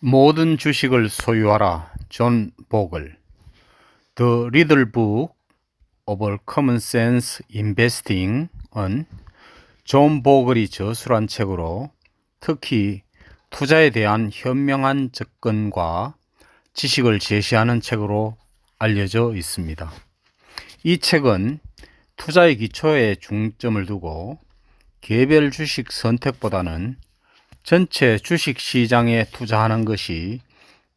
모든 주식을 소유하라. 존 보글. The Riddle Book of Common Sense Investing은 존 보글이 저술한 책으로 특히 투자에 대한 현명한 접근과 지식을 제시하는 책으로 알려져 있습니다. 이 책은 투자의 기초에 중점을 두고 개별 주식 선택보다는 전체 주식 시장에 투자하는 것이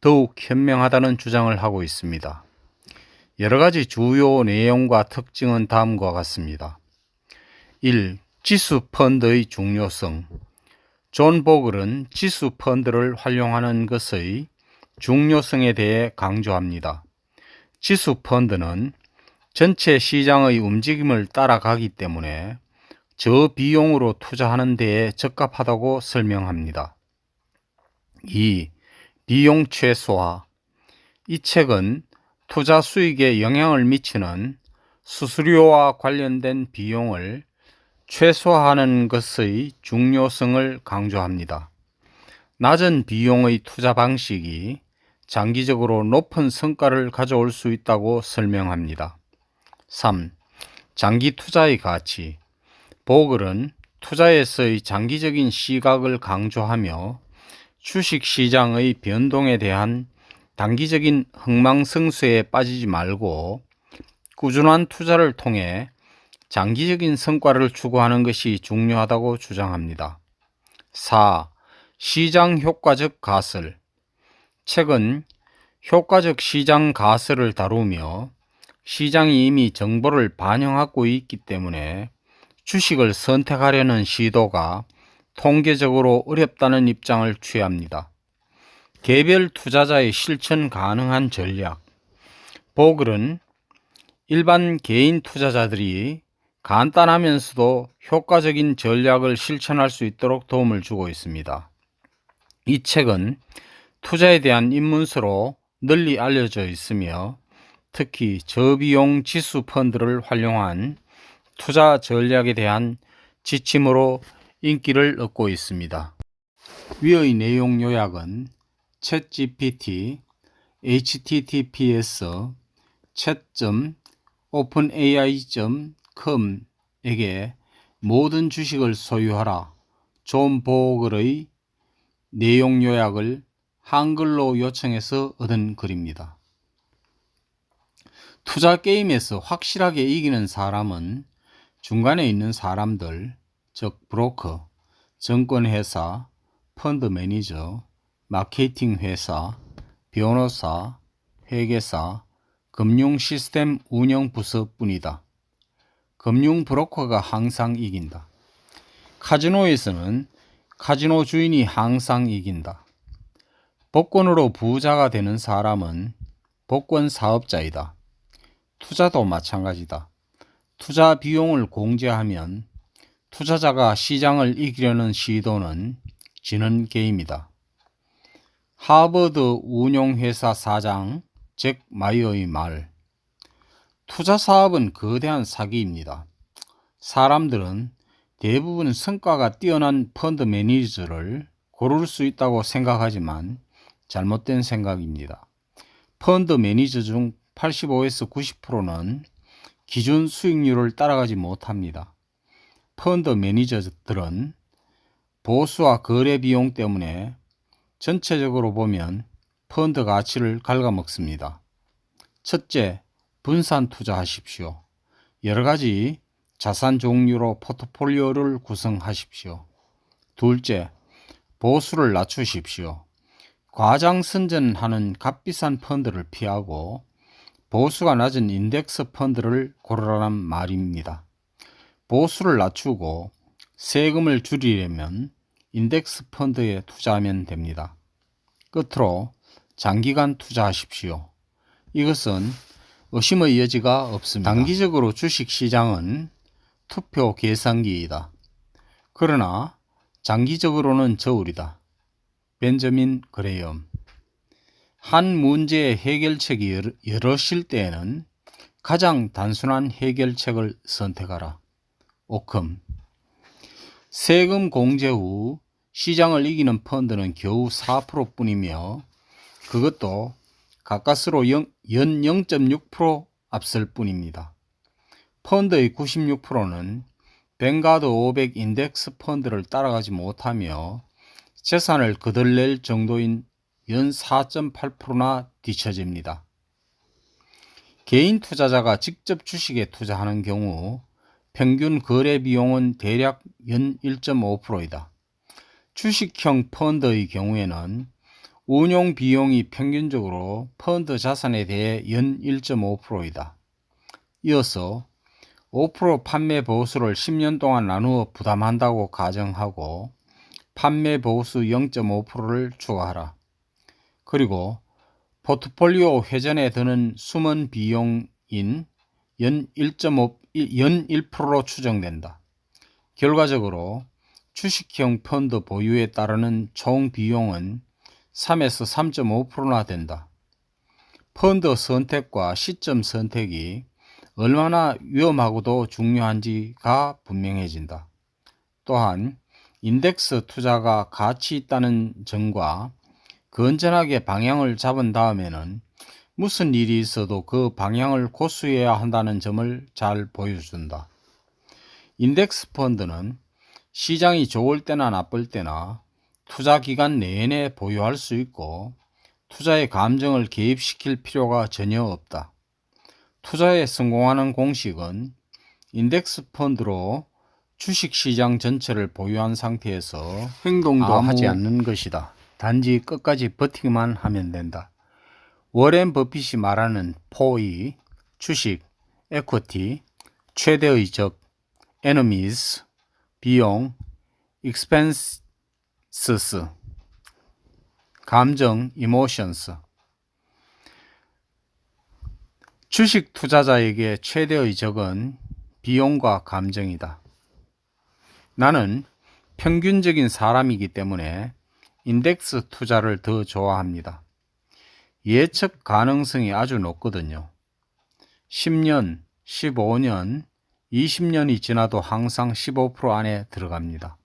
더욱 현명하다는 주장을 하고 있습니다. 여러 가지 주요 내용과 특징은 다음과 같습니다. 1. 지수 펀드의 중요성. 존 보글은 지수 펀드를 활용하는 것의 중요성에 대해 강조합니다. 지수 펀드는 전체 시장의 움직임을 따라가기 때문에 저 비용으로 투자하는 데에 적합하다고 설명합니다. 2. 비용 최소화. 이 책은 투자 수익에 영향을 미치는 수수료와 관련된 비용을 최소화하는 것의 중요성을 강조합니다. 낮은 비용의 투자 방식이 장기적으로 높은 성과를 가져올 수 있다고 설명합니다. 3. 장기 투자의 가치. 보글은 투자에서의 장기적인 시각을 강조하며 주식 시장의 변동에 대한 단기적인 흥망성쇠에 빠지지 말고 꾸준한 투자를 통해 장기적인 성과를 추구하는 것이 중요하다고 주장합니다. 4. 시장 효과적 가설. 책은 효과적 시장 가설을 다루며 시장이 이미 정보를 반영하고 있기 때문에 주식을 선택하려는 시도가 통계적으로 어렵다는 입장을 취합니다. 개별 투자자의 실천 가능한 전략. 보글은 일반 개인 투자자들이 간단하면서도 효과적인 전략을 실천할 수 있도록 도움을 주고 있습니다. 이 책은 투자에 대한 입문서로 널리 알려져 있으며 특히 저비용 지수 펀드를 활용한 투자 전략에 대한 지침으로 인기를 얻고 있습니다. 위의 내용 요약은 챗GPT https chat.openai.com에게 모든 주식을 소유하라 존 보글의 내용 요약을 한글로 요청해서 얻은 글입니다. 투자 게임에서 확실하게 이기는 사람은 중간에 있는 사람들, 즉 브로커, 증권회사, 펀드 매니저, 마케팅 회사, 변호사, 회계사, 금융 시스템 운영 부서뿐이다. 금융 브로커가 항상 이긴다. 카지노에서는 카지노 주인이 항상 이긴다. 복권으로 부자가 되는 사람은 복권 사업자이다. 투자도 마찬가지다. 투자 비용을 공제하면 투자자가 시장을 이기려는 시도는 지는 게임이다. 하버드 운용회사 사장 잭 마이어의 말. 투자 사업은 거대한 사기입니다. 사람들은 대부분 성과가 뛰어난 펀드 매니저를 고를 수 있다고 생각하지만 잘못된 생각입니다. 펀드 매니저 중 85에서 90%는 기준 수익률을 따라가지 못합니다. 펀드 매니저들은 보수와 거래 비용 때문에 전체적으로 보면 펀드 가치를 갉아먹습니다. 첫째, 분산 투자하십시오. 여러 가지 자산 종류로 포트폴리오를 구성하십시오. 둘째, 보수를 낮추십시오. 과장 선전하는 값비싼 펀드를 피하고 보수가 낮은 인덱스 펀드를 고르라는 말입니다. 보수를 낮추고 세금을 줄이려면 인덱스 펀드에 투자하면 됩니다. 끝으로 장기간 투자하십시오. 이것은 의심의 여지가 없습니다. 단기적으로 주식 시장은 투표 계산기이다. 그러나 장기적으로는 저울이다. 벤저민 그레이엄 한 문제의 해결책이 여럿일 때에는 가장 단순한 해결책을 선택하라. 오컴 세금 공제 후 시장을 이기는 펀드는 겨우 4% 뿐이며 그것도 가까스로 연 0.6% 앞설 뿐입니다. 펀드의 96%는 뱅가드 500 인덱스 펀드를 따라가지 못하며 재산을 거덜낼 정도인 연 4.8%나 뒤처집니다. 개인 투자자가 직접 주식에 투자하는 경우 평균 거래 비용은 대략 연 1.5%이다. 주식형 펀드의 경우에는 운용 비용이 평균적으로 펀드 자산에 대해 연 1.5%이다. 이어서 5% 판매 보수를 10년 동안 나누어 부담한다고 가정하고 판매 보수 0.5%를 추가하라. 그리고 포트폴리오 회전에 드는 숨은 비용인 연 1.5, 연 1%로 추정된다. 결과적으로 주식형 펀드 보유에 따르는 총 비용은 3에서 3.5%나 된다. 펀드 선택과 시점 선택이 얼마나 위험하고도 중요한지가 분명해진다. 또한 인덱스 투자가 가치 있다는 점과 건전하게 방향을 잡은 다음에는 무슨 일이 있어도 그 방향을 고수해야 한다는 점을 잘 보여준다. 인덱스 펀드는 시장이 좋을 때나 나쁠 때나 투자 기간 내내 보유할 수 있고 투자의 감정을 개입시킬 필요가 전혀 없다. 투자에 성공하는 공식은 인덱스 펀드로 주식 시장 전체를 보유한 상태에서 행동도 하지 않는 것이다. 단지 끝까지 버티기만 하면 된다. 워렌 버핏이 말하는 포이, 주식, 에쿼티, 최대의 적, enemies, 비용, expenses, 감정, emotions. 주식 투자자에게 최대의 적은 비용과 감정이다. 나는 평균적인 사람이기 때문에 인덱스 투자를 더 좋아합니다. 예측 가능성이 아주 높거든요. 10년, 15년, 20년이 지나도 항상 15% 안에 들어갑니다.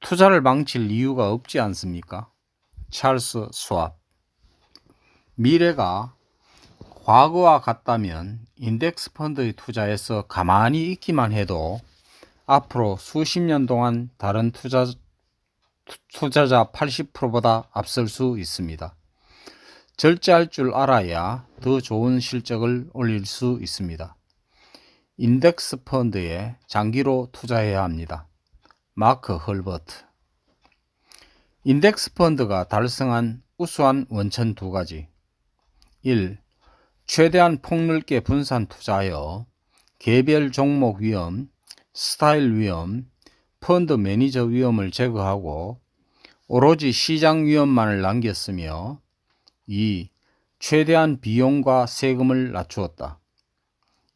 투자를 망칠 이유가 없지 않습니까? 찰스 수압. 미래가 과거와 같다면 인덱스 펀드의 투자에서 가만히 있기만 해도 앞으로 수십 년 동안 다른 투자, 투자자 80%보다 앞설 수 있습니다. 절제할 줄 알아야 더 좋은 실적을 올릴 수 있습니다. 인덱스 펀드에 장기로 투자해야 합니다. 마크 헐버트 인덱스 펀드가 달성한 우수한 원천 두 가지 1. 최대한 폭넓게 분산 투자하여 개별 종목 위험, 스타일 위험, 펀드 매니저 위험을 제거하고 오로지 시장 위험만을 남겼으며 2. 최대한 비용과 세금을 낮추었다.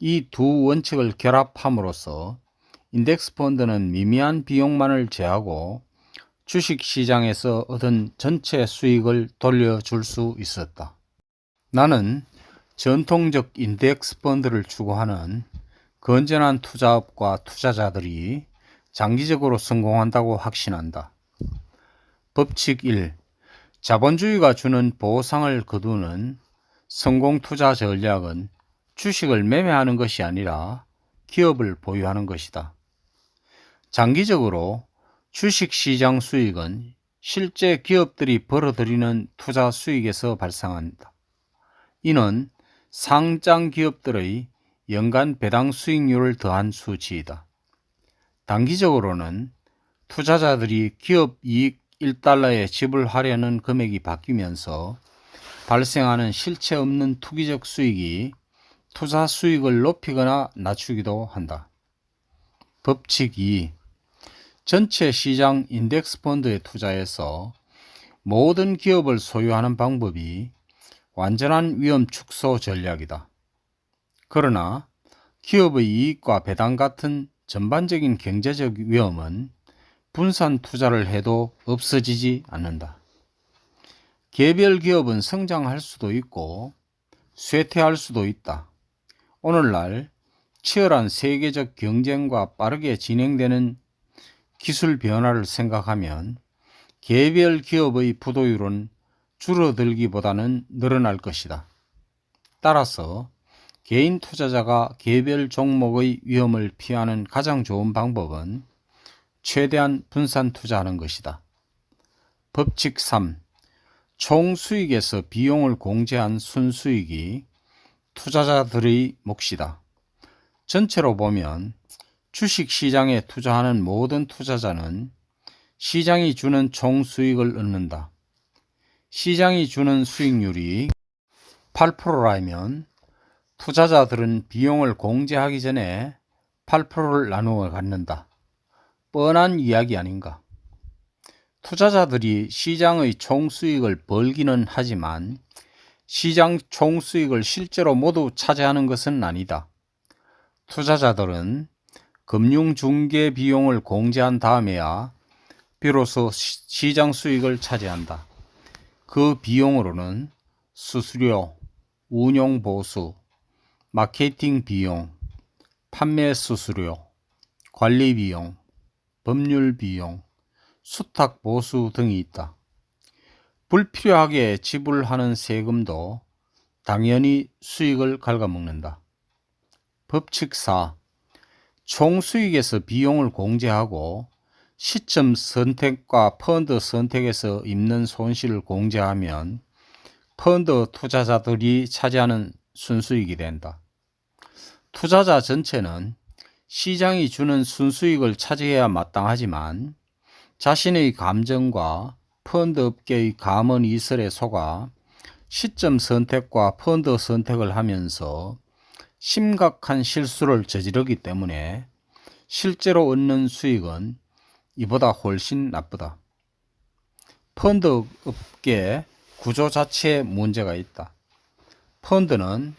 이 두 원칙을 결합함으로써 인덱스 펀드는 미미한 비용만을 제하고 주식 시장에서 얻은 전체 수익을 돌려줄 수 있었다. 나는 전통적 인덱스 펀드를 추구하는 건전한 투자업과 투자자들이 장기적으로 성공한다고 확신한다. 법칙 1. 자본주의가 주는 보상을 거두는 성공 투자 전략은 주식을 매매하는 것이 아니라 기업을 보유하는 것이다. 장기적으로 주식 시장 수익은 실제 기업들이 벌어들이는 투자 수익에서 발생한다. 이는 상장 기업들의 연간 배당 수익률을 더한 수치이다. 단기적으로는 투자자들이 기업 이익 1달러에 지불하려는 금액이 바뀌면서 발생하는 실체 없는 투기적 수익이 투자 수익을 높이거나 낮추기도 한다. 법칙 2. 전체 시장 인덱스 펀드에 투자해서 모든 기업을 소유하는 방법이 완전한 위험 축소 전략이다. 그러나 기업의 이익과 배당 같은 전반적인 경제적 위험은 분산 투자를 해도 없어지지 않는다. 개별 기업은 성장할 수도 있고 쇠퇴할 수도 있다. 오늘날 치열한 세계적 경쟁과 빠르게 진행되는 기술 변화를 생각하면 개별 기업의 부도율은 줄어들기보다는 늘어날 것이다. 따라서 개인 투자자가 개별 종목의 위험을 피하는 가장 좋은 방법은 최대한 분산 투자하는 것이다. 법칙 3. 총 수익에서 비용을 공제한 순수익이 투자자들의 몫이다. 전체로 보면 주식 시장에 투자하는 모든 투자자는 시장이 주는 총 수익을 얻는다. 시장이 주는 수익률이 8%라면 투자자들은 비용을 공제하기 전에 8%를 나누어 갖는다. 뻔한 이야기 아닌가? 투자자들이 시장의 총수익을 벌기는 하지만 시장 총수익을 실제로 모두 차지하는 것은 아니다. 투자자들은 금융 중개 비용을 공제한 다음에야 비로소 시- 시장 수익을 차지한다. 그 비용으로는 수수료, 운용 보수, 마케팅 비용, 판매 수수료, 관리 비용, 법률 비용, 수탁 보수 등이 있다. 불필요하게 지불하는 세금도 당연히 수익을 갉아먹는다. 법칙 4. 총수익에서 비용을 공제하고 시점 선택과 펀드 선택에서 입는 손실을 공제하면 펀드 투자자들이 차지하는 순수익이 된다. 투자자 전체는 시장이 주는 순수익을 차지해야 마땅하지만 자신의 감정과 펀드 업계의 감언 이설에 속아 시점 선택과 펀드 선택을 하면서 심각한 실수를 저지르기 때문에 실제로 얻는 수익은 이보다 훨씬 나쁘다. 펀드 업계 구조 자체에 문제가 있다. 펀드는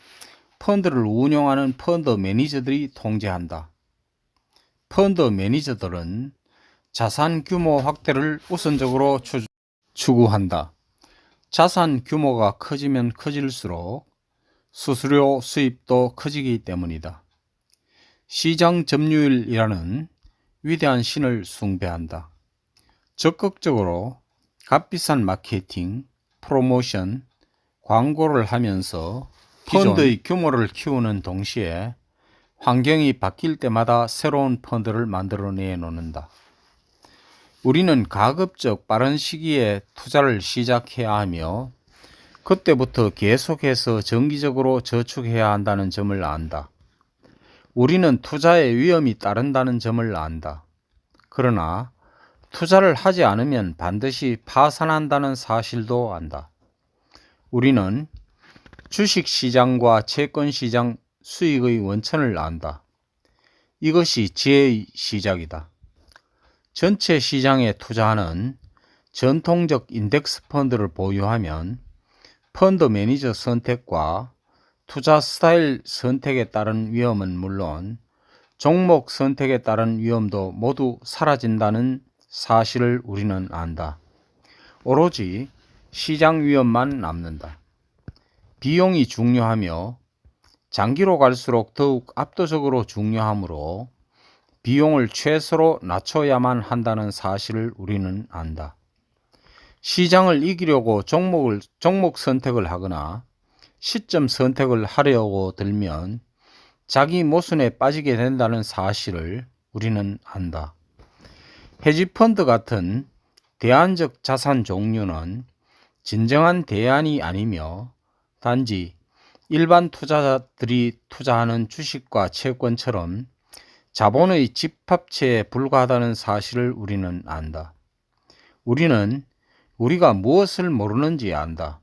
펀드를 운용하는 펀드 매니저들이 통제한다. 펀드 매니저들은 자산 규모 확대를 우선적으로 추- 추구한다. 자산 규모가 커지면 커질수록 수수료 수입도 커지기 때문이다. 시장 점유율이라는 위대한 신을 숭배한다. 적극적으로 값비싼 마케팅, 프로모션, 광고를 하면서 펀드의 규모를 키우는 동시에 환경이 바뀔 때마다 새로운 펀드를 만들어내 놓는다. 우리는 가급적 빠른 시기에 투자를 시작해야 하며 그때부터 계속해서 정기적으로 저축해야 한다는 점을 안다. 우리는 투자에 위험이 따른다는 점을 안다. 그러나 투자를 하지 않으면 반드시 파산한다는 사실도 안다. 우리는 주식 시장과 채권 시장 수익의 원천을 안다. 이것이 지혜의 시작이다. 전체 시장에 투자하는 전통적 인덱스 펀드를 보유하면 펀드 매니저 선택과 투자 스타일 선택에 따른 위험은 물론 종목 선택에 따른 위험도 모두 사라진다는 사실을 우리는 안다. 오로지 시장 위험만 남는다. 비용이 중요하며 장기로 갈수록 더욱 압도적으로 중요하므로 비용을 최소로 낮춰야만 한다는 사실을 우리는 안다. 시장을 이기려고 종목을, 종목 선택을 하거나 시점 선택을 하려고 들면 자기 모순에 빠지게 된다는 사실을 우리는 안다. 헤지펀드 같은 대안적 자산 종류는 진정한 대안이 아니며 단지 일반 투자자들이 투자하는 주식과 채권처럼 자본의 집합체에 불과하다는 사실을 우리는 안다. 우리는 우리가 무엇을 모르는지 안다.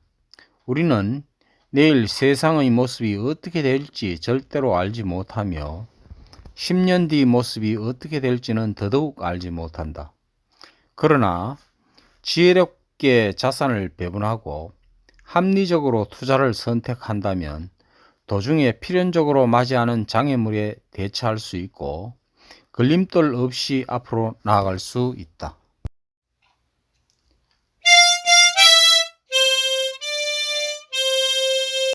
우리는 내일 세상의 모습이 어떻게 될지 절대로 알지 못하며 10년 뒤 모습이 어떻게 될지는 더더욱 알지 못한다. 그러나 지혜 롭게 자산을 배분하고 합리적으로 투자를 선택한다면 도중에 필연적으로 맞이하는 장애물에 대처할 수 있고 걸림돌 없이 앞으로 나아갈 수 있다.